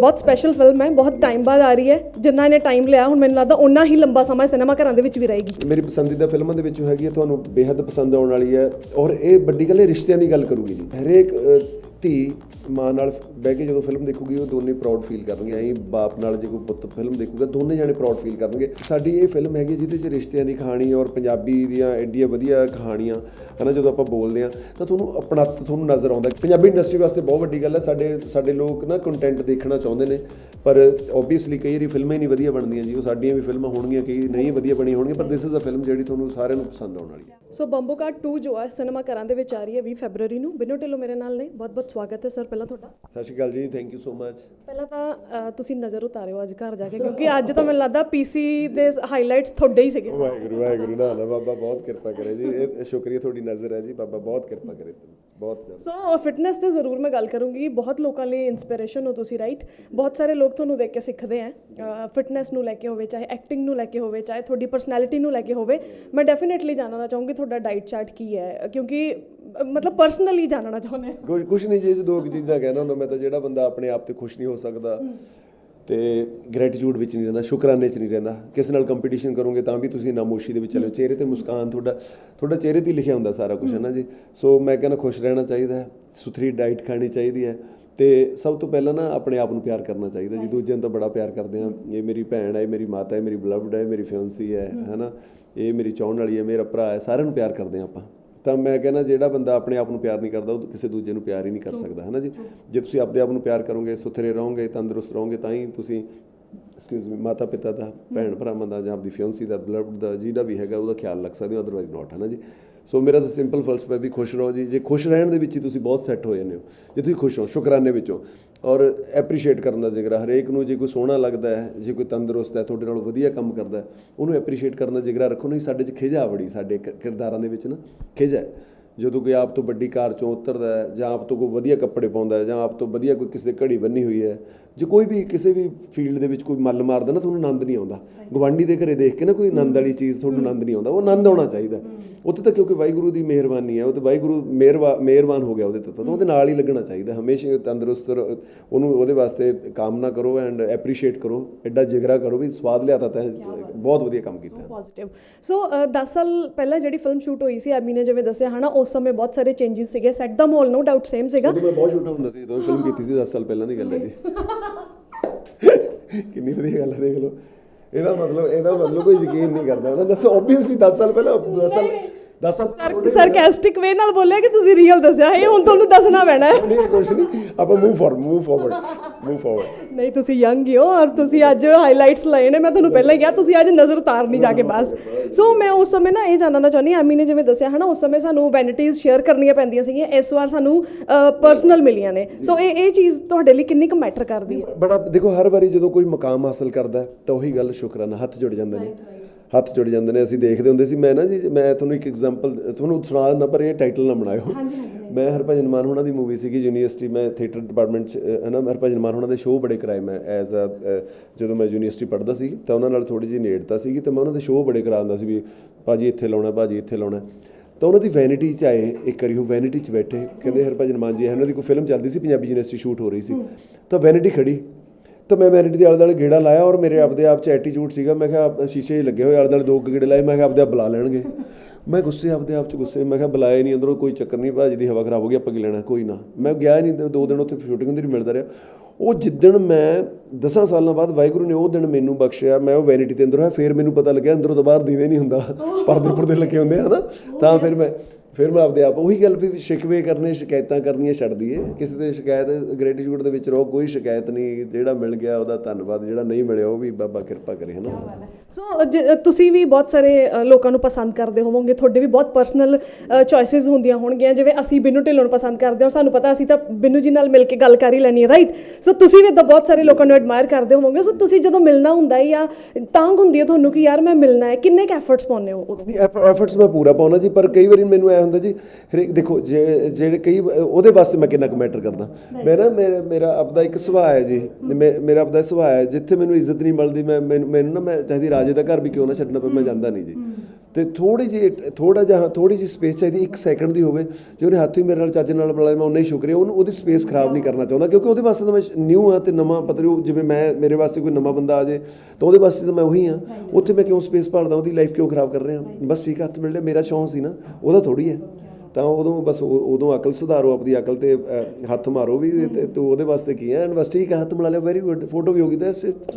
ਬਹੁਤ special film ਹੈ, ਬਹੁਤ ਟਾਈਮ ਬਾਅਦ ਆ ਰਹੀ ਹੈ। ਜਿੰਨਾ ਇਹਨੇ ਟਾਈਮ ਲਿਆ, ਹੁਣ ਮੈਨੂੰ ਲੱਗਦਾ ਉਨਾ ਹੀ ਲੰਬਾ ਸਮਾਂ ਸਿਨੇਮਾ ਘਰਾਂ ਦੇ ਵਿੱਚ ਵੀ ਰਹੇਗੀ। ਮੇਰੀ ਪਸੰਦੀਦਾ ਫਿਲਮਾਂ ਦੇ ਵਿੱਚੋਂ ਹੈਗੀ ਹੈ, ਤੁਹਾਨੂੰ ਬੇहद ਪਸੰਦ ਆਉਣ ਵਾਲੀ ਹੈ। ਔਰ ਇਹ ਵੱਡੀ ਗੱਲ ਹੈ ਰਿਸ਼ਤਿਆਂ ਦੀ ਗੱਲ ਕਰੂਗੀ ਜੀ। ਹਰੇਕ ਧੀ ਮਾਂ ਨਾਲ ਬਹਿ ਕੇ ਜਦੋਂ ਫਿਲਮ ਦੇਖੂਗੀ, ਉਹ ਦੋਨੇ ਪ੍ਰਾਊਡ ਫੀਲ ਕਰਨਗੇ। ਐਂ ਬਾਪ ਨਾਲ ਜੇ ਕੋਈ ਪੁੱਤ ਫਿਲਮ ਦੇਖੂਗਾ, ਦੋਨੇ ਜਾਣੇ ਪ੍ਰਾਊਡ ਫੀਲ ਕਰਨਗੇ। ਸਾਡੀ ਇਹ ਫਿਲਮ ਹੈਗੀ ਜਿਹਦੇ 'ਚ ਰਿਸ਼ਤਿਆਂ ਦੀ ਕਹਾਣੀ ਔਰ ਪੰਜਾਬੀ ਦੀਆਂ ਐਡੀਆਂ ਵਧੀਆ ਕਹਾਣੀਆਂ, ਹਨਾ, ਜਦੋਂ ਆਪਾਂ ਬੋਲਦੇ ਆ ਤਾਂ ਤੁਹਾਨੂੰ ਆਪਣਾ ਤੁਹਾਨੂੰ ਨਜ਼ਰ ਆਉਂਦਾ ਪੰਜਾਬੀ ਇੰਡਸਟਰੀ ਵਾਸਤੇ ਬਹੁਤ ਵੱਡੀ ਗੱਲ ਹੈ, ਸਾਡੇ ਸਾਡੇ ਲੋਕ ਨਾ ਕੰਟੈਂਟ ਦੇਖਣਾ ਚਾਹੁੰਦੇ ਨੇ। ਪਰ ਓਬਵੀਅਸਲੀ ਕਈ ਵਾਰੀ ਫਿਲਮਾਂ ਹੀ ਨਹੀਂ ਵਧੀਆ ਬਣਦੀਆਂ ਜੀ ਉਹ ਸਾਡੀਆਂ ਵੀ ਫਿਲਮਾਂ ਹੋਣਗੀਆਂ ਕਈ ਨਹੀਂ ਵਧੀਆ ਬਣੀਆਂ ਹੋਣਗੀਆਂ ਪਰ ਦਿਸ ਇਜ਼ ਅ ਫਿਲਮ ਜਿਹੜੀ ਤੁਹਾਨੂੰ ਸਾਰਿਆਂ ਨੂੰ ਪਸੰਦ ਆਉਣ ਵਾਲੀ ਹੈ। ਸੋ ਬੰਬੂ ਕਾਰਡ 2 ਜੋ ਹੈ ਸਿਨੇਮਾ ਘਰਾਂ ਦੇ ਵਿੱਚ ਆ ਰਹੀ ਹੈ 20 ਫੈਬਰੂਰੀ ਨੂੰ। ਬਿਨੋ ਢਿੱਲੋਂ ਮੇਰੇ ਨਾਲ ਨੇ ਬਹੁਤ ਬਹੁਤ ਸਵਾਗਤ ਹੈ ਸਰ ਪਹਿਲਾਂ ਤੁਹਾਡਾ। ਸਤਿ ਸ਼੍ਰੀ ਅਕਾਲ ਜੀ ਥੈਂਕ ਯੂ ਸੋ ਮਚ ਪਹਿਲਾਂ ਤਾਂ ਤੁਸੀਂ ਨਜ਼ਰ ਉਤਾਰਿਓ ਅੱਜ ਘਰ ਜਾ ਕੇ ਕਿਉਂਕਿ ਅੱਜ ਤਾਂ ਮੈਨੂੰ ਲੱਗਦਾ ਪੀਸੀ ਦੇ ਹਾਈਲਾਈਟਸ ਤੁਹਾਡੇ ਹੀ ਸੀਗੇ। ਵਾਹਿਗੁਰੂ ਵਾਹਿਗੁਰੂ ਨਾ ਬਾਬਾ ਬਹੁਤ ਕਿਰਪਾ ਕਰੇ ਜੀ। ਇਹ ਸ਼ੁਕਰੀਆ ਤੁਹਾਡੀ ਨਜ਼ਰ ਹੈ ਜੀ ਬਾਬਾ ਬਹੁਤ ਕਿਰਪਾ ਕਰੇ। ਬਹੁਤ ਜ਼ਿਆਦਾ। ਸੋ ਫਿਟਨੈਸ ਤੇ ਜ਼ਰੂਰ ਮੈਂ ਗੱਲ ਕਰੂੰਗੀ। ਬਹੁਤ ਲੋਕਾਂ ਲਈ ਇਨਸਪੀਰੇਸ਼ਨ ਹੋ ਤੁਸੀਂ ਰਾਈਟ ਬਹੁਤ ਸਾਰੇ ਲੋਕ ਤੁਹਾਨੂੰ ਦੇਖ ਕੇ ਸਿੱਖਦੇ ਆ। ਫਿਟਨੈਸ ਨੂੰ ਲੈ ਕੇ ਹੋਵੇ ਚਾਹੇ ਐਕਟਿੰਗ ਨੂੰ ਲੈ ਕੇ ਹੋਵੇ ਚਾਹੇ ਤੁਹਾਡੀ ਪਰਸਨੈਲਿਟੀ ਨੂੰ ਲੈ ਕੇ ਹੋਵੇ। ਮੈਂ ਡੈਫੀਨਿਟਲੀ ਜਾਣਨਾ ਚਾਹੂੰਗੀ ਤੁਹਾਡਾ ਡਾਈਟ ਚਾਰਟ ਕੀ ਹੈ। ਕਿਉਂਕਿ ਮਤਲਬ ਪਰਸਨਲੀ ਜਾਣਨਾ ਚਾਹੁੰਦੇ ਕੁਝ ਕੁਝ ਨਹੀਂ ਜੀ ਦੋ ਚੀਜ਼ਾਂ ਕਹਿਣਾ ਹੁੰਦਾ ਮੈਂ ਤਾਂ ਜਿਹੜਾ ਬੰਦਾ ਆਪਣੇ ਆਪ ਤੇ ਖੁਸ਼ ਨਹੀਂ ਹੋ ਸਕਦਾ। ਤੇ ਗ੍ਰੈਟੀਟਿਊਡ ਵਿੱਚ ਨਹੀਂ ਰਹਿੰਦਾ ਸ਼ੁਕਰਾਨੇ 'ਚ ਨਹੀਂ ਰਹਿੰਦਾ। ਕਿਸੇ ਨਾਲ ਕੰਪੀਟੀਸ਼ਨ ਕਰੋਗੇ ਤਾਂ ਵੀ ਤੁਸੀਂ ਨਾਮੋਸ਼ੀ ਦੇ ਵਿੱਚ ਚਲੇ ਚਿਹਰੇ ਤੇ ਮੁਸਕਾਨ ਤੁਹਾਡਾ ਤੁਹਾਡਾ ਚਿਹਰੇ ਤੇ ਹੀ ਲਿਖਿਆ ਹੁੰਦਾ ਸਾਰਾ ਕੁਝ ਹੈ ਨਾ ਜੀ? ਸੋ ਮੈਂ ਕਹਿੰਦਾ ਖੁਸ਼ ਰਹਿਣਾ ਚਾਹੀਦਾ ਹੈ ਸੁਥਰੀ ਡਾਈਟ ਖਾਣੀ ਚਾਹੀਦੀ ਹੈ ਤੇ ਸਭ ਤੋਂ ਪਹਿਲਾਂ ਨਾ ਆਪਣੇ ਆਪ ਨੂੰ ਪਿਆਰ ਕਰਨਾ ਚਾਹੀਦਾ। ਜੀ ਦੂਜਿਆਂ ਤਾਂ ਬੜਾ ਪਿਆਰ ਕਰਦੇ ਆ ਇਹ ਮੇਰੀ ਭੈਣ ਹੈ ਇਹ ਮੇਰੀ ਮਾਤਾ ਹੈ ਮੇਰੀ ਬਲਵਡ ਹੈ ਮੇਰੀ ਫਿਆਂਸੀ ਹੈ ਹੈਨਾ? ਇਹ ਮੇਰੀ ਚਾਹਣ ਵਾਲੀ ਹੈ ਮੇਰਾ ਭਰਾ ਹੈ ਸਾਰਿਆਂ ਨੂੰ ਪਿਆਰ ਕਰਦੇ ਆ ਆਪਾਂ। ਤਾਂ ਮੈਂ ਕਹਿੰਦਾ ਜਿਹੜਾ ਬੰਦਾ ਆਪਣੇ ਆਪ ਨੂੰ ਪਿਆਰ ਨਹੀਂ ਕਰਦਾ ਉਹ ਕਿਸੇ ਦੂਜੇ ਨੂੰ ਪਿਆਰ ਹੀ ਨਹੀਂ ਕਰ ਸਕਦਾ ਹੈ ਨਾ ਜੀ ਜੇ ਤੁਸੀਂ ਆਪਣੇ ਆਪ ਨੂੰ ਪਿਆਰ ਕਰੋਗੇ ਸੁਥਰੇ ਰਹੋਗੇ ਤੰਦਰੁਸਤ ਰਹੋਗੇ ਤਾਂ ਹੀ ਤੁਸੀਂ ਐਕਸਕਿਊਜ਼ ਮੀ ਮਾਤਾ ਪਿਤਾ ਦਾ ਭੈਣ ਭਰਾਵਾਂ ਦਾ ਜਾਂ ਆਪਦੀ ਫਿਓਂਸੀ ਦਾ ਬਲੱਡ ਦਾ ਜਿਹਦਾ ਵੀ ਹੈਗਾ ਉਹਦਾ ਖਿਆਲ ਰੱਖ ਸਕਦੇ ਹੋ ਅਦਰਵਾਈਜ਼ ਨਾਟ ਹੈ ਨਾ ਜੀ? ਸੋ ਮੇਰਾ ਤਾਂ ਸਿੰਪਲ ਫਲਸਫਾ ਵੀ ਖੁਸ਼ ਰਹੋ ਜੀ। ਜੇ ਖੁਸ਼ ਰਹਿਣ ਦੇ ਵਿੱਚ ਹੀ ਤੁਸੀਂ ਬਹੁਤ ਸੈੱਟ ਹੋ ਜਾਂਦੇ ਹੋ ਜੇ ਤੁਸੀਂ ਖੁਸ਼ ਹੋ ਸ਼ੁਕਰਾਨੇ ਵਿੱਚੋਂ ਔਰ ਐਪਰੀਸ਼ੀਏਟ ਕਰਨ ਦਾ ਜ਼ਿਕਰ ਹਰੇਕ ਨੂੰ ਜੇ ਕੋਈ ਸੋਹਣਾ ਲੱਗਦਾ ਹੈ, ਜੇ ਕੋਈ ਤੰਦਰੁਸਤ ਹੈ, ਤੁਹਾਡੇ ਨਾਲ ਵਧੀਆ ਕੰਮ ਕਰਦਾ ਉਹਨੂੰ ਐਪਰੀਸ਼ੀਏਟ ਕਰਨ ਦਾ ਜ਼ਿਕਰ ਰੱਖੋ, ਨਹੀਂ, ਸਾਡੇ 'ਚ ਖਿਜਾ ਬੜੀ, ਸਾਡੇ ਕਿਰਦਾਰਾਂ ਦੇ ਵਿੱਚ ਨਾ, ਖਿਜਾ ਹੈ। ਜਦੋਂ ਕੋਈ ਆਪ ਤੋਂ ਵੱਡੀ ਕਾਰ ਚੋਂ ਉਤਰਦਾ ਹੈ ਜਾਂ ਆਪ ਤੋਂ ਕੋਈ ਵਧੀਆ ਕੱਪੜੇ ਪਾਉਂਦਾ ਹੈ ਜਾਂ ਆਪ ਤੋਂ ਵਧੀਆ ਕੋਈ ਕਿਸੇ ਦੇ ਘੜੀ ਬੰਨੀ ਹੋਈ ਹੈ ਜੇ ਕੋਈ ਵੀ ਕਿਸੇ ਵੀ ਫੀਲਡ ਦੇ ਵਿੱਚ ਕੋਈ ਮੱਲ ਮਾਰਦਾ ਨਾ ਤੁਹਾਨੂੰ ਆਨੰਦ ਨਹੀਂ ਆਉਂਦਾ। ਗਵਾਂਢੀ ਦੇ ਘਰੇ ਦੇਖ ਕੇ ਨਾ ਕੋਈ ਆਨੰਦ ਵਾਲੀ ਚੀਜ਼ ਤੁਹਾਨੂੰ ਆਨੰਦ ਨਹੀਂ ਆਉਂਦਾ। ਉਹ ਆਨੰਦ ਆਉਣਾ ਚਾਹੀਦਾ। ਉੱਥੇ ਤਾਂ ਕਿਉਂਕਿ ਵਾਹਿਗੁਰੂ ਦੀ ਮਿਹਰਬਾਨੀ ਹੈ ਉਹ ਤੇ ਵਾਹਿਗੁਰੂ ਮਿਹਰਬਾਨ ਹੋ ਗਿਆ ਉਹਦੇ ਤੇ ਤਾਂ। ਉਹਦੇ ਨਾਲ ਹੀ ਲੱਗਣਾ ਚਾਹੀਦਾ। ਹਮੇਸ਼ਾ ਤੰਦਰੁਸਤ ਉਹਨੂੰ ਉਹਦੇ ਵਾਸਤੇ ਕਾਮਨਾ ਕਰੋ ਐਂਡ ਐਪਰੀਸ਼ੀਏਟ ਕਰੋ। ਐਡਾ ਜਿਗਰਾ ਕਰੋ ਵੀ ਸਵਾਦ ਲਿਆਤਾ ਤਾਂ ਬਹੁਤ ਵਧੀਆ ਕੰਮ ਕੀਤਾ। ਪੋਜ਼ਿਟਿਵ ਸੋ 10 ਸਾਲ ਪਹਿਲਾਂ ਜਿਹੜੀ ਫਿਲਮ ਸ਼ੂਟ ਹੋਈ ਸੀ ਐਮੀ ਨੇ ਜਿਵੇਂ ਦੱਸਿਆ ਹਨਾ ਉਸ ਸਮੇਂ ਬਹੁਤ ਸਾਰੇ ਚੇਂजेस ਸੀਗੇ। ਸੈੱਟ ਦਾ ਮਾਹੌਲ ਨੋ ਡਾਊਟ ਸੇਮ ਸੀਗਾ। ਮੈਂ ਬਹੁਤ ਛੋਟਾ ਹੁੰਦਾ ਸੀ ਜਦੋਂ ਫਿਲਮ ਕੀਤੀ ਸੀ 10 ਸਾਲ ਪਹਿਲਾਂ ਦੀ ਗੱਲ ਹੈ ਜੀ। ਕਿੰਨੀ ਵਧੀਆ ਗੱਲ ਹੈ ਦੇਖ ਲਓ। ਇਹਦਾ ਮਤਲਬ ਇਹਦਾ ਮਤਲਬ ਕੋਈ ਯਕੀਨ ਨਹੀਂ ਕਰਦਾ। ਨਾ ਦੱਸੋ ਆਬਵੀਅਸਲੀ 10 ਸਾਲ ਪਹਿਲਾਂ 10 ਸਾਲ 10 ਸਾਲ ਸਰਕੈਸਟਿਕ ਵੇ ਨਾਲ ਬੋਲਿਆ ਕਿ ਤੁਸੀਂ ਰੀਅਲ ਦੱਸਿਆ? ਇਹ ਹੁਣ ਤੁਹਾਨੂੰ ਦੱਸਣਾ ਪੈਣਾ ਹੈ। ਨਹੀਂ ਕੁਝ ਨਹੀਂ। ਆਪਾਂ move for move forward move forward ਨਹੀਂ ਤੁਸੀਂ ਯੰਗ ਹੀ ਔਰ ਤੁਸੀਂ ਅੱਜ ਹਾਈਲਾਈਟਸ ਲਏ ਨੇ। ਮੈਂ ਤੁਹਾਨੂੰ ਪਹਿਲਾਂ ਹੀ ਕਿਹਾ ਤੁਸੀਂ ਅੱਜ ਨਜ਼ਰ ਉਤਾਰਨੀ ਜਾ ਕੇ ਬਸ। ਸੋ ਮੈਂ ਉਸ ਸਮੇਂ ਨਾ ਇਹ ਜਾਣਨਾ ਚਾਹੁੰਦੀ ਐਮੀ ਨੇ ਜਿਵੇਂ ਦੱਸਿਆ ਹਨਾ ਉਸ ਸਮੇਂ ਸਾਨੂੰ ਵੈਨਿਟੀਜ਼ ਸ਼ੇਅਰ ਕਰਨੀਆਂ ਪੈਂਦੀਆਂ ਸੀਗੀਆਂ। ਇਸ ਵਾਰ ਸਾਨੂੰ ਪਰਸਨਲ ਮਿਲੀਆਂ ਨੇ। ਸੋ ਇਹ ਇਹ ਚੀਜ਼ ਤੁਹਾਡੇ ਲਈ ਕਿੰਨੀ ਕੁ ਮੈਟਰ ਕਰਦੀ ਹੈ? ਬੜਾ ਦੇਖੋ ਹਰ ਵਾਰੀ ਜਦੋਂ ਕੋਈ ਮਕਾਮ ਹਾਸਲ ਕਰਦਾ ਤਾਂ ਉਹੀ ਗੱਲ ਸ਼ੁਕਰਾਨਾ ਹੱਥ ਜੁੜ ਜਾਂਦੇ ਨੇ। ਹੱਥ ਜੁੜ ਜਾਂਦੇ ਨੇ ਅਸੀਂ ਦੇਖਦੇ ਹੁੰਦੇ ਸੀ। ਮੈਂ ਨਾ ਜੀ ਮੈਂ ਤੁਹਾਨੂੰ ਇੱਕ ਐਗਜ਼ਾਮਪਲ ਤੁਹਾਨੂੰ ਸੁਣਾ ਦਿੰਦਾ ਪਰ ਇਹ ਟਾਈਟਲ ਨਾ ਬਣਾਇਓ। ਮੈਂ ਹਰਭਜਨ ਮਾਨ ਹੋਣਾ ਦੀ ਮੂਵੀ ਸੀਗੀ ਯੂਨੀਵਰਸਿਟੀ ਮੈਂ ਥੀਏਟਰ ਡਿਪਾਰਟਮੈਂਟ ਚ ਹੈ ਨਾ ਹਰਭਜਨ ਮਾਨ ਹੋਣਾ ਦੇ ਸ਼ੋਅ ਬੜੇ ਕਰਾਏ ਮੈਂ ਐਜ਼ ਅ ਜਦੋਂ ਮੈਂ ਯੂਨੀਵਰਸਿਟੀ ਪੜ੍ਹਦਾ ਸੀ ਤਾਂ ਉਹਨਾਂ ਨਾਲ ਥੋੜੀ ਜਿਹੀ ਨੇੜਤਾ ਸੀਗੀ ਤੇ ਮੈਂ ਉਹਨਾਂ ਦੇ ਸ਼ੋਅ ਬੜੇ ਕਰਾਉਂਦਾ ਸੀ ਵੀ ਭਾਜੀ ਇੱਥੇ ਲਾਉਣਾ ਭਾਜੀ ਇੱਥੇ ਲਾਉਣਾ। ਤਾਂ ਉਹਨਾਂ ਦੀ ਵੈਨਿਟੀ ਚ ਆਏ ਇੱਕ ਵਾਰੀ ਉਹ ਵੈਨਿਟੀ ਚ ਬੈਠੇ ਕਹਿੰਦੇ ਹਰਭਜਨ ਮਾਨ ਜੀ ਉਹਨਾਂ ਦੀ ਕੋਈ ਫਿਲਮ ਚੱਲਦੀ ਸੀ ਪੰਜਾਬੀ ਯੂਨੀਵਰਸਿਟੀ ਸ਼ੂਟ ਹੋ ਰਹੀ ਸੀ। ਤਾਂ ਵੈਨਿਟੀ ਖੜੀ। ਤਾਂ ਮੈਂ ਵੈਨਿਟੀ ਦੇ ਆਲੇ ਦੁਆਲੇ ਗੇੜਾ ਲਾਇਆ ਔਰ ਮੇਰੇ ਆਪਦੇ ਆਪ ਚ ਐਟੀਟਿਊਡ ਸੀਗਾ। ਮੈਂ ਕਿਹਾ ਸ਼ੀਸ਼ੇ ਲੱਗੇ ਹੋਏ ਆਲੇ ਦੁਆਲੇ ਦੋ ਗੇੜੇ ਲਾਏ। ਮੈਂ ਕਿਹਾ ਆਪਦੇ ਆਪ ਬੁਲਾ ਲੈਣਗੇ। ਮੈਂ ਗੁੱਸੇ ਆਪਦੇ ਆਪ ਚ ਗੁੱਸੇ। ਮੈਂ ਕਿਹਾ ਬੁਲਾਏ ਨਹੀਂ ਅੰਦਰੋਂ ਕੋਈ ਚੱਕਰ ਨਹੀਂ ਭਾਜੀ ਦੀ ਹਵਾ ਖਰਾਬ ਹੋ ਗਈ ਆਪਾਂ ਕੀ ਲੈਣਾ? ਕੋਈ ਨਾ। ਮੈਂ ਗਿਆ ਨਹੀਂ ਦੋ- ਦਿਨ ਉੱਥੇ ਸ਼ੂਟਿੰਗ ਹੁੰਦੀ ਰਹੀ ਮਿਲਦਾ ਰਿਹਾ। ਉਹ ਜਿੱਦਣ ਮੈਂ 10 ਸਾਲਾਂ ਬਾਅਦ ਵਾਹਿਗੁਰੂ ਨੇ ਉਹ ਦਿਨ ਮੈਨੂੰ ਬਖਸ਼ਿਆ ਮੈਂ ਉਹ ਵੈਨਿਟੀ ਦੇ ਅੰਦਰ ਹੋਇਆ। ਫਿਰ ਮੈਨੂੰ ਪਤਾ ਲੱਗਿਆ ਅੰਦਰੋਂ ਤੋਂ ਬਾਹਰ ਦੀਵੇ ਨਹੀਂ ਹੁੰਦਾ। ਪਰਦੇ ਪੁਰਦੇ ਲੱਗੇ ਹੁੰਦੇ ਆ ਨਾ ਤਾਂ ਫਿਰ ਮੈਂ ਫਿਰ ਮੈਂ ਆਪਦੇ ਆਪ ਉਹੀ ਗੱਲ ਵੀ ਸ਼ਿਕਵੇ ਕਰਨੇ ਸ਼ਿਕਾਇਤਾਂ ਕਰਨੀਆਂ ਛੱਡ ਦਈਏ। ਕਿਸੇ ਦੇ ਸ਼ਿਕਾਇਤ ਗ੍ਰੈਟੀਟਿਊਡ ਦੇ ਵਿੱਚ ਰਹੋ ਕੋਈ ਸ਼ਿਕਾਇਤ ਨਹੀਂ ਜਿਹੜਾ ਮਿਲ ਗਿਆ ਉਹਦਾ ਧੰਨਵਾਦ ਜਿਹੜਾ ਨਹੀਂ ਮਿਲਿਆ ਉਹ ਵੀ ਬਾਬਾ ਕਿਰਪਾ ਕਰੇ ਹਨਾ ਸੋ ਤੁਸੀਂ ਵੀ ਬਹੁਤ ਸਾਰੇ ਲੋਕਾਂ ਨੂੰ ਪਸੰਦ ਕਰਦੇ ਹੋਵੋਗੇ ਤੁਹਾਡੇ ਵੀ ਬਹੁਤ ਪਰਸਨਲ ਚੋਇਸਸ ਹੁੰਦੀਆਂ ਹੋਣਗੀਆਂ ਜਿਵੇਂ ਅਸੀਂ ਬਿੰਨੂ ਢਿੱਲੋਂ ਨੂੰ ਪਸੰਦ ਕਰਦੇ ਹਾਂ ਸਾਨੂੰ ਪਤਾ ਅਸੀਂ ਤਾਂ ਬਿੰਨੂ ਜੀ ਨਾਲ ਮਿਲ ਕੇ ਗੱਲ ਕਰ ਹੀ ਲੈਣੀ ਹੈ ਰਾਈਟ ਸੋ ਤੁਸੀਂ ਵੀ ਤਾਂ ਬਹੁਤ ਸਾਰੇ ਲੋਕਾਂ ਨੂੰ ਐਡਮਾਇਰ ਕਰਦੇ ਹੋਵੋਗੇ। ਸੋ ਤੁਸੀਂ ਜਦੋਂ ਮਿਲਣਾ ਹੁੰਦਾ ਹੈ ਜਾਂ ਤਾਂਗ ਹੁੰਦੀ ਹੈ ਤੁਹਾਨੂੰ ਕਿ ਯਾਰ ਮੈਂ ਮਿਲਣਾ ਹੈ ਕਿੰਨੇ ਕੁ ਐਫਰਟਸ ਪਾਉਂਦੇ ਹੋ ਉਦੋਂ? ਐਫਰਟਸ ਮੈਂ ਪੂਰਾ ਪਾਉਣਾ ਜੀ ਪਰ ਕਈ ਵਾਰੀ ਮੈਨੂੰ ਐ ਹੁੰਦਾ ਜੀ। ਹਰੇਕ ਦੇਖੋ ਜਿਹੜੇ ਕਈ ਉਹਦੇ ਵਾਸਤੇ ਮੈਂ ਕਿੰਨਾ ਕੁ ਮੈਟਰ ਕਰਦਾ। ਮੈਂ ਨਾ ਮੇਰਾ ਮੇਰਾ ਆਪਦਾ ਇੱਕ ਸੁਭਾਅ ਹੈ ਜੀ। ਮੇਰਾ ਆਪਦਾ ਸੁਭਾਅ ਹੈ। ਜਿੱਥੇ ਮੈਨੂੰ ਇੱਜ਼ਤ ਨਹੀਂ ਮਿਲਦੀ ਮੈਂ ਮੈਨੂੰ ਮੈਨੂੰ ਨਾ ਮੈਂ ਚਾਹਦੀ ਰਾਜੇ ਦਾ ਘਰ ਵੀ ਕਿਉਂ ਨਾ ਛੱਡਣਾ ਪਵੇ ਮੈਂ ਜਾਂਦਾ ਨਹੀਂ ਜੀ। ਤੇ ਥੋੜੀ ਜਿਹੀ ਥੋੜਾ ਜਿਹਾ ਥੋੜੀ ਜਿਹੀ ਸਪੇਸ ਚਾਹੀਦੀ ਇੱਕ ਸੈਕਿੰਡ ਦੀ ਹੋਵੇ ਜੇ ਉਹਨੇ ਹੱਥ ਹੀ ਮੇਰੇ ਨਾਲ ਚੱਜ ਨਾਲ ਬੁਲਾਇਆ ਮੈਂ ਉਨਾ ਹੀ ਸ਼ੁਕਰੀਆ ਉਹਨੂੰ ਉਹਦੀ ਸਪੇਸ ਖਰਾਬ ਨਹੀਂ ਕਰਨਾ ਚਾਹੁੰਦਾ ਕਿਉਂਕਿ ਉਹਦੇ ਵਾਸਤੇ ਤਾਂ ਮੈਂ ਨਿਊ ਆ ਤੇ ਨਵਾਂ ਪਤਾ ਨਹੀਂ ਜਿਵੇਂ ਮੈਂ ਮੇਰੇ ਵਾਸਤੇ ਕੋਈ ਨਵਾਂ ਬੰਦਾ ਆ ਜੇ ਤਾਂ ਉਹਦੇ ਵਾਸਤੇ ਤਾਂ ਮੈਂ ਉਹੀ ਆ ਉੱਥੇ ਮੈਂ ਕਿਉਂ ਸਪੇਸ ਭਾਲਦਾ ਉਹਦੀ ਲਾਈਫ ਕਿਉਂ ਖਰਾਬ ਕਰ ਰਿਹਾ? ਬਸ ਠੀਕ ਹੱਥ ਮਿਲ ਲਿਆ ਮੇਰਾ ਸ਼ੌਂਕ ਸੀ ਨਾ ਉਹਦਾ ਥੋੜੀ ਹੈ। ਤਾਂ ਉਦੋਂ ਬਸ ਉਦੋਂ ਅਕਲ ਸੁਧਾਰੋ ਆਪਣੀ ਅਕਲ ਤੇ ਹੱਥ ਮਾਰੋ ਵੀ ਤੇ ਤੂੰ ਉਹਦੇ ਵਾਸਤੇ ਕੀ ਹੈ ਠੀਕ ਹੈ ਹੱਥ ਮਿਲਾ ਲਿਆ ਵੈਰੀ ਗੁੱਡ ਫੋਟੋ ਵੀ ਹੋ ਗਈ ਦੈਟਸ ਇਟ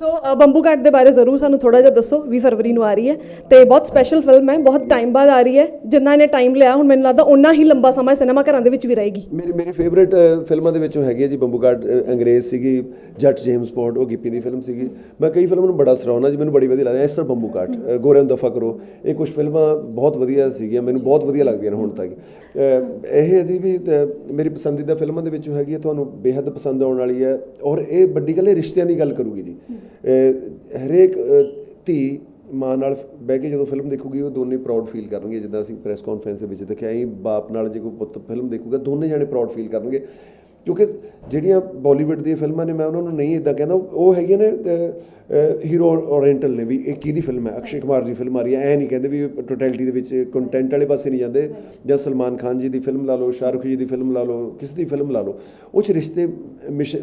ਸੋ ਬੰਬੂ ਘਾਟ ਦੇ ਬਾਰੇ ਜ਼ਰੂਰ ਸਾਨੂੰ ਥੋੜਾ ਜਿਹਾ ਦੱਸੋ 20 ਫਰਵਰੀ ਨੂੰ ਆ ਰਹੀ ਹੈ ਤੇ ਬਹੁਤ ਸਪੈਸ਼ਲ ਫਿਲਮ ਹੈ ਬਹੁਤ ਟਾਈਮ ਬਾਅਦ ਆ ਰਹੀ ਹੈ ਜਿੰਨਾ ਇਹਨੇ ਟਾਈਮ ਲਿਆ ਹੁਣ ਮੈਨੂੰ ਲੱਗਦਾ ਓਨਾ ਹੀ ਲੰਬਾ ਸਮਾਂ ਸਿਨੇਮਾ ਘਰਾਂ ਦੇ ਵਿੱਚ ਵੀ ਰਹੇਗੀ। ਮੇਰੀ ਮੇਰੀ ਫੇਵਰੇਟ ਫਿਲਮਾਂ ਦੇ ਵਿੱਚੋਂ ਹੈਗੀ ਹੈ ਜੀ ਬੰਬੂਗਾਟ ਅੰਗਰੇਜ਼ ਸੀਗੀ ਜੱਟ ਜੇਮਸ ਬੌਂਡ ਉਹ ਗਿੱਪੀ ਦੀ ਫਿਲਮ ਸੀਗੀ। ਮੈਂ ਕਈ ਫਿਲਮਾਂ ਨੂੰ ਬੜਾ ਸਰਾਹੁਣਾ ਜੀ ਮੈਨੂੰ ਬੜੀ ਵਧੀਆ ਲੱਗਦੀ ਐਸ ਤਰ੍ਹਾਂ ਬੰਬੂਗਾਟ ਅ, ਗੋਰਿਆਂ ਦਫਾ ਕਰੋ ਇਹ ਕੁਝ ਫਿਲਮਾਂ ਬਹੁਤ ਵਧੀਆ ਸੀਗੀਆਂ ਮੈਨੂੰ ਬਹੁਤ ਵਧੀਆ ਲੱਗਦੀਆਂ ਨੇ ਹੁਣ ਤੱਕ ਅ, ਇਹ ਹੈ ਜੀ ਵੀ ਮੇਰੀ ਪਸੰਦੀਦਾ ਫਿਲਮਾਂ ਦੇ ਵਿੱਚੋਂ ਹੈਗੀ ਹੈ ਤੁਹਾਨੂੰ ਬੇਹੱਦ ਪਸੰਦ ਆਉਣ ਵਾਲੀ ਹੈ ਔਰ ਇਹ ਵੱਡੀ ਗੱਲ ਇਹ ਰਿਸ਼ਤਿਆਂ ਦੀ ਗੱਲ ਕਰੂਗੀ ਜੀ। ਹਰੇਕ ਧੀ ਮਾਂ ਨਾਲ ਬਹਿ ਕੇ ਜਦੋਂ ਫਿਲਮ ਦੇਖੂਗੀ ਉਹ ਦੋਨੇ ਪ੍ਰਾਊਡ ਫੀਲ ਕਰਨਗੇ। ਜਿੱਦਾਂ ਅਸੀਂ ਪ੍ਰੈਸ ਕਾਨਫਰੰਸ ਦੇ ਵਿੱਚ ਦੇਖਿਆ ਹੀ ਬਾਪ ਨਾਲ ਜੇ ਕੋਈ ਪੁੱਤ ਫਿਲਮ ਦੇਖੂਗਾ ਦੋਨੇ ਜਾਣੇ ਪ੍ਰਾਊਡ ਫੀਲ ਕਰਨਗੇ। ਕਿਉਂਕਿ ਜਿਹੜੀਆਂ ਬਾਲੀਵੁੱਡ ਦੀਆਂ ਫਿਲਮਾਂ ਨੇ ਮੈਂ ਉਹਨਾਂ ਨੂੰ ਨਹੀਂ ਇਦਾਂ ਕਹਿੰਦਾ ਉਹ ਹੈਗੀਆਂ ਨੇ ਹੀਰੋ ਓਰੀਐਂਟਲ ਨੇ ਵੀ ਇਹ ਕਿਹਦੀ ਫਿਲਮ ਹੈ? ਅਕਸ਼ੇ ਕੁਮਾਰ ਦੀ ਫਿਲਮ ਆ ਰਹੀ ਹੈ। ਐ ਨਹੀਂ ਕਹਿੰਦੇ ਵੀ ਟੋਟੈਲਿਟੀ ਦੇ ਵਿੱਚ ਕੰਟੈਂਟ ਵਾਲੇ ਪਾਸੇ ਨਹੀਂ ਜਾਂਦੇ। ਜਾਂ ਸਲਮਾਨ ਖਾਨ ਜੀ ਦੀ ਫਿਲਮ ਲਾ ਲਓ, ਸ਼ਾਹਰੁਖ ਜੀ ਦੀ ਫਿਲਮ ਲਾ ਲਓ, ਕਿਸੇ ਦੀ ਫਿਲਮ ਲਾ ਲਓ। ਉਹ ਚ ਰਿਸ਼ਤੇ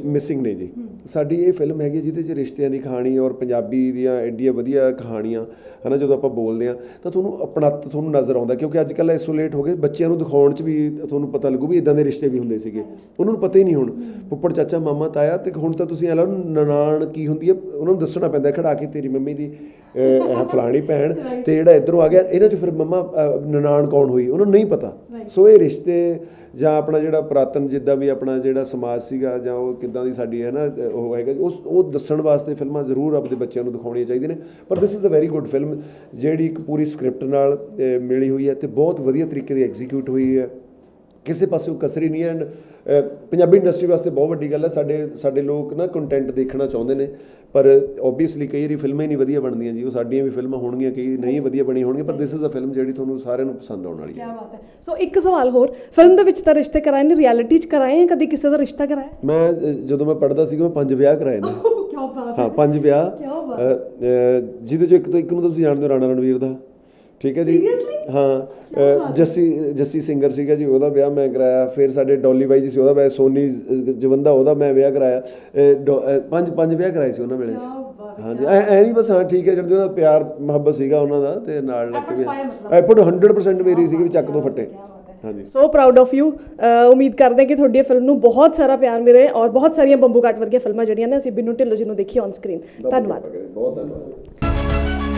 ਮਿਸਿੰਗ ਨੇ ਜੀ। ਸਾਡੀ ਇਹ ਫਿਲਮ ਹੈਗੀ ਜਿਹਦੇ ਚ ਰਿਸ਼ਤਿਆਂ ਦੀ ਕਹਾਣੀ ਔਰ ਪੰਜਾਬੀ ਦੀਆਂ ਐਡੀਆਂ ਵਧੀਆ ਕਹਾਣੀਆਂ, ਹਨਾ, ਜਦੋਂ ਆਪਾਂ ਬੋਲਦੇ ਆ ਤਾਂ ਤੁਹਾਨੂੰ ਆਪਣਤ ਤੁਹਾਨੂੰ ਨਜ਼ਰ ਆਉਂਦਾ। ਕਿਉਂਕਿ ਅੱਜ ਕੱਲ੍ਹ ਆਈਸੋਲੇਟ ਹੋ ਗਏ, ਬੱਚਿਆਂ ਨੂੰ ਦਿਖਾਉਣ ਚ ਵੀ ਤੁਹਾਨੂੰ ਪਤਾ ਲੱਗੂ ਵੀ ਇਦਾਂ ਦੇ ਰਿਸ਼ਤੇ ਵੀ ਹੁੰਦੇ ਸੀਗੇ। ਉਹਨਾਂ ਨੂੰ ਪਤਾ ਹੀ ਨਹੀਂ ਹੁਣ। ਪੁੱਪੜ ਚਾਚਾ, ਮਾਮਾ, ਤਾਇਆ, ਤੇ ਹੁਣ ਤਾਂ ਤੁਸੀਂ ਐ ਲਓ, ਨਨਾਣ ਕੀ ਹੁੰਦੀ ਹੈ, ਉਹਨਾਂ ਨੂੰ ਦੱਸੋ ਦੱਸਣਾ ਪੈਂਦਾ ਖੜਾ ਕੇ ਤੇਰੀ ਮੰਮੀ ਦੀ ਇਹ ਫਲਾਣੀ ਭੈਣ ਤੇ ਜਿਹੜਾ ਇਧਰੋਂ ਆ ਗਿਆ ਇਹਨਾਂ ਚ ਫਿਰ ਮੰਮਾ ਨਨਾਣ ਕੌਣ ਹੋਈ? ਉਹਨਾਂ ਨਹੀਂ ਪਤਾ। ਸੋ ਇਹ ਰਿਸ਼ਤੇ ਜਾਂ ਆਪਣਾ ਜਿਹੜਾ ਪੁਰਾਤਨ ਜਿੱਦਾਂ ਵੀ ਆਪਣਾ ਜਿਹੜਾ ਸਮਾਜ ਸੀਗਾ ਜਾਂ ਉਹ ਕਿੱਦਾਂ ਦੀ ਸਾਡੀ ਹੈ ਨਾ ਉਹ ਹੈਗਾ ਉਸ ਉਹ ਦੱਸਣ ਵਾਸਤੇ ਫਿਲਮਾਂ ਜ਼ਰੂਰ ਆਪਣੇ ਬੱਚਿਆਂ ਨੂੰ ਦਿਖਾਉਣੀਆਂ ਚਾਹੀਦੀਆਂ ਨੇ। ਪਰ this is a very good film ਜਿਹੜੀ ਇੱਕ ਪੂਰੀ ਸਕ੍ਰਿਪਟ ਨਾਲ ਮਿਲੀ ਹੋਈ ਹੈ ਤੇ ਬਹੁਤ ਵਧੀਆ ਤਰੀਕੇ ਦੀ ਐਗਜ਼ੀਕਿਊਟ ਹੋਈ ਹੈ। ਕਿਸੇ ਪਾਸੇ ਕਸਰੀ ਨਹੀਂ ਐਂਡ ਪੰਜਾਬੀ ਇੰਡਸਟਰੀ ਵਾਸਤੇ ਬਹੁਤ ਵੱਡੀ ਗੱਲ ਹੈ ਸਾਡੇ ਸਾਡੇ ਲੋਕ ਨਾ ਕੰਟੈਂਟ ਦੇਖਣਾ ਚਾਹੁੰਦੇ ਨੇ ਪਰ ਓਬਵੀਅਸਲੀ ਕਈ ਵਾਰੀ ਫਿਲਮਾਂ ਹੀ ਨਹੀਂ ਵਧੀਆ ਬਣਦੀਆਂ ਜੀ ਉਹ ਸਾਡੀਆਂ ਵੀ ਫਿਲਮਾਂ ਹੋਣਗੀਆਂ ਕਈ ਨਹੀਂ ਵਧੀਆ ਬਣੀ ਹੋਣਗੀਆਂ ਪਰ ਦਿਸ ਇਜ਼ ਅ ਫਿਲਮ ਜਿਹੜੀ ਤੁਹਾਨੂੰ ਸਾਰਿਆਂ ਨੂੰ ਪਸੰਦ ਆਉਣ ਵਾਲੀ ਹੈ। ਕੀ ਬਾਤ ਹੈ। ਸੋ ਇੱਕ ਸਵਾਲ ਹੋਰ ਫਿਲਮ ਦੇ ਵਿੱਚ ਤਾਂ ਰਿਸ਼ਤੇ ਕਰਾਏ ਨੇ ਰਿਐਲਿਟੀ ਚ ਕਰਾਏ ਕਦੀ ਕਿਸੇ ਦਾ ਰਿਸ਼ਤਾ ਕਰਾਇਆ? ਮੈਂ ਜਦੋਂ ਮੈਂ ਪੜ੍ਹਦਾ ਸੀਗਾ ਮੈਂ ਪੰਜ ਵਿਆਹ ਕਰਾਏ ਨੇ। ਬਾਤ ਹਾਂ। ਪੰਜ ਵਿਆਹ। ਕਿਆ ਬਾਤ ਜਿਹਦੇ ਚੋਂ ਇੱਕ ਤੋਂ ਇੱਕ ਨੂੰ ਤੁਸੀਂ ਜਾਣਦੇ ਹੋ ਰਾਣਾ ਰਣਵੀਰ ਦਾ। ਠੀਕ ਹੈ ਜੀ? ਹਾਂ ਜੱਸੀ ਜੱਸੀ ਸਿੰਗਰ ਸੀਗਾ ਜੀ ਉਹਦਾ ਵਿਆਹ ਮੈਂ ਕਰਾਇਆ। ਫਿਰ ਸਾਡੇ ਡੋਲੀ ਬਾਈ ਜੀ ਸੀ ਉਹਦਾ ਵਿਆਹ ਸੋਨੀ ਜਵੰਦਾ ਉਹਦਾ ਮੈਂ ਵਿਆਹ ਕਰਾਇਆ। ਪੰਜ ਪੰਜ ਵਿਆਹ ਕਰਾਏ ਸੀ ਉਹਨਾਂ ਵੇਲੇ ਹਾਂਜੀ ਐ ਐ ਨਹੀਂ ਬਸ ਹਾਂ ਠੀਕ ਹੈ ਜਿਹੜੇ ਉਹਦਾ ਪਿਆਰ ਮੁਹੱਬਤ ਸੀਗਾ ਉਹਨਾਂ ਦਾ ਤੇ ਨਾਲ ਲੱਗ ਕੇ ਐਫਰਟ 100% ਮੇਰੀ ਸੀਗੀ ਵੀ ਚੱਕ ਦੋ ਫੱਟੇ। ਹਾਂਜੀ। ਸੋ ਪ੍ਰਾਊਡ ਆਫ ਯੂ ਉਮੀਦ ਕਰਦੇ ਹਾਂ ਕਿ ਤੁਹਾਡੀ ਫਿਲਮ ਨੂੰ ਬਹੁਤ ਸਾਰਾ ਪਿਆਰ ਮਿਲੇ ਔਰ ਬਹੁਤ ਸਾਰੀਆਂ ਬੰਬੂ ਘਾਟ ਵਰਗੀਆਂ ਫਿਲਮਾਂ ਜਿਹੜੀਆਂ ਨੇ ਅਸੀਂ ਬਿੰਨੂ ਢਿੱਲੋਂ ਜੀ ਨੂੰ ਦੇਖੀ ਔਨ ਸਕਰੀਨ ਧੰਨਵਾਦ। ਬਹੁਤ ਧੰਨਵਾਦ।